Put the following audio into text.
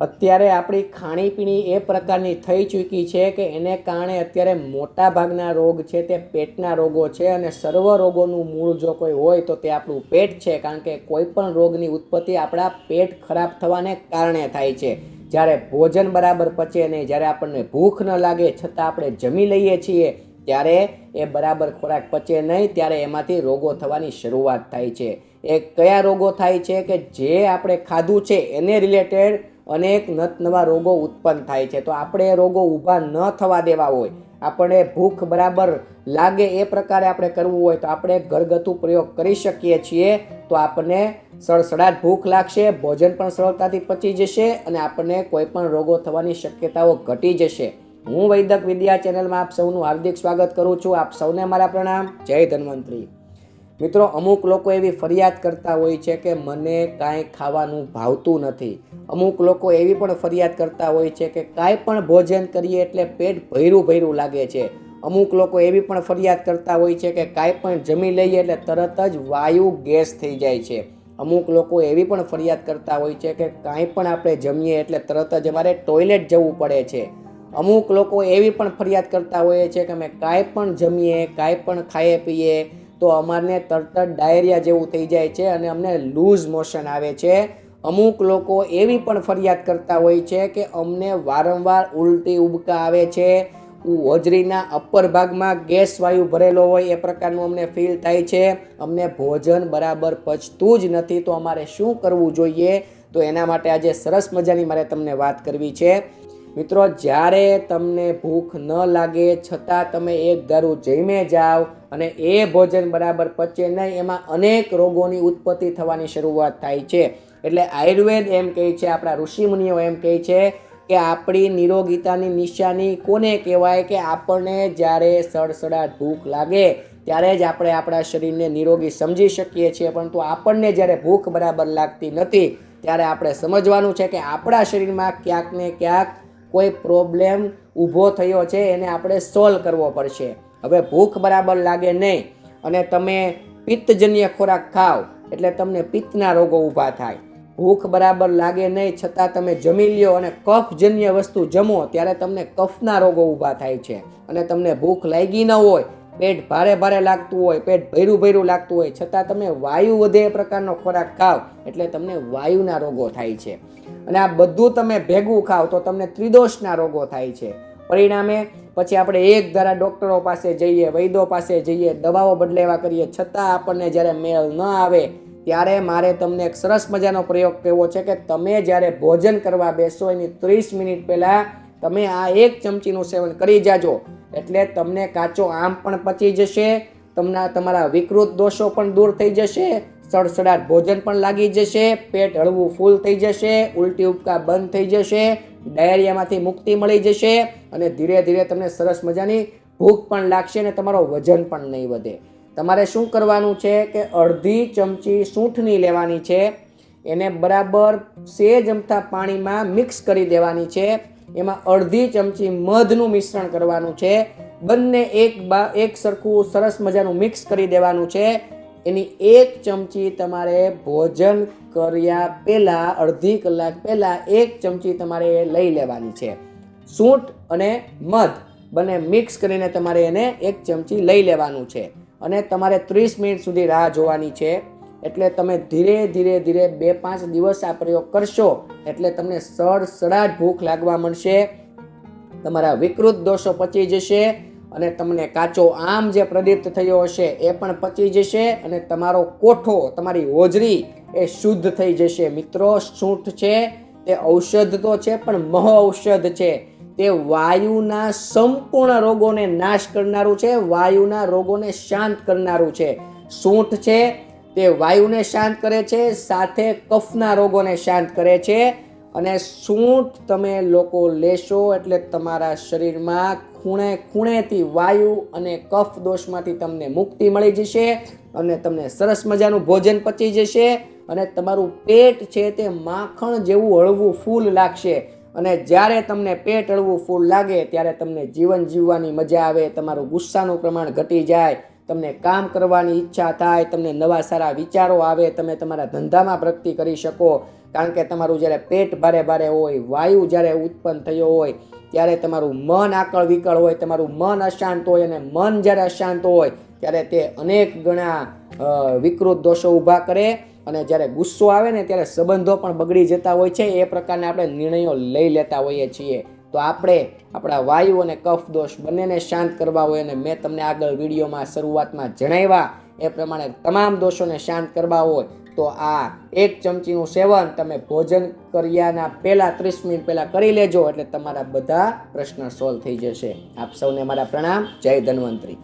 અત્યારે આપણી ખાણીપીણી એ પ્રકારની થઈ ચૂકી છે કે એને કારણે અત્યારે મોટા ભાગના રોગ છે તે પેટના રોગો છે અને સર્વ રોગોનું મૂળ જો કોઈ હોય તો તે આપણું પેટ છે, કારણ કે કોઈ પણ રોગની ઉત્પત્તિ આપણા પેટ ખરાબ થવાને કારણે થાય છે. જ્યારે ભોજન બરાબર પચે નહીં, જ્યારે આપણને ભૂખ ન લાગે છતાં આપણે જમી લઈએ છીએ, ત્યારે એ બરાબર ખોરાક પચે નહીં, ત્યારે એમાંથી રોગો થવાની શરૂઆત થાય છે. એ કયા રોગો થાય છે કે જે આપણે ખાધું છે, એને રિલેટેડ અનેક નત નવા રોગો ઉત્પન્ન થાય છે. તો આપણે એ રોગો ઊભા ન થવા દેવા હોય આપણે ભૂખ બરાબર લાગે એ પ્રકારે આપણે કરવું હોય, તો આપણે ઘરગથ્થુ પ્રયોગ કરી શકીએ છીએ. તો આપણને સડસડાટ ભૂખ લાગશે, ભોજન પણ સરળતાથી પચી જશે અને આપણને કોઈ પણ રોગો થવાની શક્યતાઓ ઘટી જશે. હું વૈદક વિદ્યા ચેનલમાં આપ સૌનું હાર્દિક સ્વાગત કરું છું. આપ સૌને મારા પ્રણામ. જય ધન્વંતરી. મિત્રો, અમુક લોકો એવી ફરિયાદ કરતા હોય છે કે મને કાંઈ ખાવાનું ભાવતું નથી. અમુક લોકો એવી પણ ફરિયાદ કરતા હોય છે કે કાંઈ પણ ભોજન કરીએ એટલે પેટ ભૈરું ભૈરું લાગે છે. અમુક લોકો એવી પણ ફરિયાદ કરતા હોય છે કે કાંઈ પણ જમી લઈએ એટલે તરત જ વાયુ ગેસ થઈ જાય છે. અમુક લોકો એવી પણ ફરિયાદ કરતા હોય છે કે કાંઈ પણ આપણે જમીએ એટલે તરત જ અમારે ટોયલેટ જવું પડે છે. અમુક લોકો એવી પણ ફરિયાદ કરતા હોઈએ છે કે અમે કાંઈ પણ જમીએ, કાંઈ પણ ખાઈએ, પીએ તો અમારને તરત જ ડાયરિયા જેવું થઈ જાય છે અને અમને લૂઝ મોશન આવે છે. અમુક લોકો એવી પણ ફરિયાદ કરતા હોય છે કે અમને વારંવાર ઉલટી ઉબકા આવે છે. હોજરીના અપર ભાગમાં ગેસ વાયુ ભરેલો હોય એ પ્રકારનું અમને ફીલ થાય છે. અમને ભોજન બરાબર પચતું જ નથી તો અમારે શું કરવું જોઈએ? તો એના માટે આજે સરસ મજાની મારે તમને વાત કરવી છે. મિત્રો, જ્યારે તમને ભૂખ ન લાગે છતાં તમે એક ગારું જઈમે જાઓ અને એ ભોજન બરાબર પચે નહીં, એમાં અનેક રોગોની ઉત્પત્તિ થવાની શરૂઆત થાય છે. એટલે આયુર્વેદ એમ કહે છે, આપણા ઋષિમુનિઓ એમ કહે છે કે આપણી નિરોગીતાની નિશાની કોને કહેવાય કે આપણને જ્યારે સડસડાટ ભૂખ લાગે, ત્યારે જ આપણે આપણા શરીરને નિરોગી સમજી શકીએ છીએ. પરંતુ આપણને જ્યારે ભૂખ બરાબર લાગતી નથી, ત્યારે આપણે સમજવાનું છે કે આપણા શરીરમાં ક્યાંક ને ક્યાંક કોઈ પ્રોબ્લેમ ઊભો થયો છે, એને આપણે સોલ્વ કરવો પડશે. હવે ભૂખ બરાબર લાગે નહીં અને તમે પિત્તજન્ય ખોરાક ખાઓ, એટલે તમને પિત્તના રોગો ઊભા થાય. ભૂખ બરાબર લાગે નહીં છતાં તમે જમી લ્યો અને કફજન્ય વસ્તુ જમો, ત્યારે તમને કફના રોગો ઊભા થાય છે. અને તમને ભૂખ લાગી ન હોય, પેટ ભારે ભારે લાગતું હોય, પેટ ભૈરું ભૈરું લાગતું હોય, છતાં તમે વાયુ વધે એ પ્રકારનો ખોરાક ખાવ એટલે તમને વાયુના રોગો થાય છે. અને આ બધું તમે ભેગું ખાવ તો તમને ત્રિદોષના રોગો થાય છે. પરિણામે પછી આપણે એક ધારા ડૉક્ટરો પાસે જઈએ, વૈદ્યો પાસે જઈએ, દવાઓ બદલેવા કરીએ, છતાં આપણને જ્યારે મેળ ન આવે, ત્યારે મારે તમને એક સરસ મજાનો પ્રયોગ કહેવો છે કે તમે જ્યારે ભોજન કરવા બેસો એની ત્રીસ મિનિટ પહેલાં, તમે આ એક ચમચીનું સેવન કરી જાજો. એટલે તમને કાચો આમ પણ પચી જશે, તમને તમારા વિકૃત દોષો પણ દૂર થઈ જશે સડસડાટ ભોજન પણ લાગી જશે, પેટ હળવું ફૂલ થઈ જશે, ઉલટી ઉપકા બંધ થઈ જશે, ડાયરિયામાંથી મુક્તિ મળી જશે અને ધીરે ધીરે તમને સરસ મજાની ભૂખ પણ લાગશે અને તમારો વજન પણ નહીં વધે. તમારે શું કરવાનું છે કે અડધી ચમચી સૂંઠની લેવાની છે, એને બરાબર સે જમતા પાણીમાં મિક્સ કરી દેવાની છે, એમાં અડધી ચમચી મધનું મિશ્રણ કરવાનું છે, બંને એક બા, એક સરખું સરસ મજાનું મિક્સ કરી દેવાનું છે એની એક ચમચી તમારે ભોજન કર્યા પહેલાં, અડધી કલાક પહેલાં એક ચમચી તમારે એ લઈ લેવાની છે. સૂંઠ અને મધ બંને મિક્સ કરીને તમારે એને એક ચમચી લઈ લેવાનું છે. અને તમારે ત્રીસ મિનિટ સુધી રાહ જોવાની છે. એટલે તમે ધીરે ધીરે ધીરે બે, પાંચ દિવસ આ પ્રયોગ કરશો એટલે તમને સડસડાટ ભૂખ લાગવા મળશે. તમારા વિકૃત દોષો પચી જશે. અને તમને કાચો આમ જે પ્રદીપ્ત થયો હશે એ પણ પચી જશે અને તમારો કોઠો, તમારી હોજરી એ શુદ્ધ થઈ જશે. મિત્રો સૂંઠ છે, તે ઔષધ તો છે, પણ મહ ઔષધ છે. તે વાયુના સંપૂર્ણ રોગોને નાશ કરનારું છે, વાયુના રોગોને શાંત કરનારું છે. સૂંઠ છે, તે વાયુને શાંત કરે છે, સાથે કફના રોગોને શાંત કરે છે. અને સૂંઠ તમે લોકો લેશો એટલે તમારા શરીરમાં ખૂણે ખૂણેથી વાયુ અને કફ દોષમાંથી તમને મુક્તિ મળી જશે અને તમને સરસ મજાનું ભોજન પચી જશે અને તમારું પેટ છે તે માખણ જેવું હળવું ફૂલ લાગશે. અને જ્યારે તમને પેટ હળવું ફૂલ લાગે ત્યારે તમને જીવન જીવવાની મજા આવે, તમારું ગુસ્સાનું પ્રમાણ ઘટી જાય તમને કામ કરવાની ઈચ્છા થાય, તમને નવા સારા વિચારો આવે, તમે તમારા ધંધામાં પ્રગતિ કરી શકો. કારણ કે તમારું જ્યારે પેટ ભારે ભારે હોય, વાયુ જ્યારે ઉત્પન્ન થયો હોય, ત્યારે તમારું મન આકળ વિકળ હોય, તમારું મન અશાંત હોય અને મન જ્યારે અશાંત હોય, ત્યારે તે અનેક ગણા વિકૃત દોષો ઊભા કરે અને જ્યારે ગુસ્સો આવે ને ત્યારે સંબંધો પણ બગડી જતા હોય છે. એ પ્રકારના આપણે નિર્ણયો લઈ લેતા હોઈએ છીએ. તો આપણે આપણા વાયુ અને કફ દોષ બંનેને શાંત કરવા હોય અને મેં તમને આગળ વિડીયોમાં શરૂઆતમાં જણાવ્યા, એ પ્રમાણે તમામ દોષોને શાંત કરવા હોય, તો આ એક ચમચીનું સેવન તમે ભોજન કર્યાના પહેલાં, ત્રીસ મિનિટ પહેલાં કરી લેજો એટલે તમારા બધા પ્રશ્ન સોલ્વ થઈ જશે. આપ સૌને મારા પ્રણામ. જય ધન્વંતરી.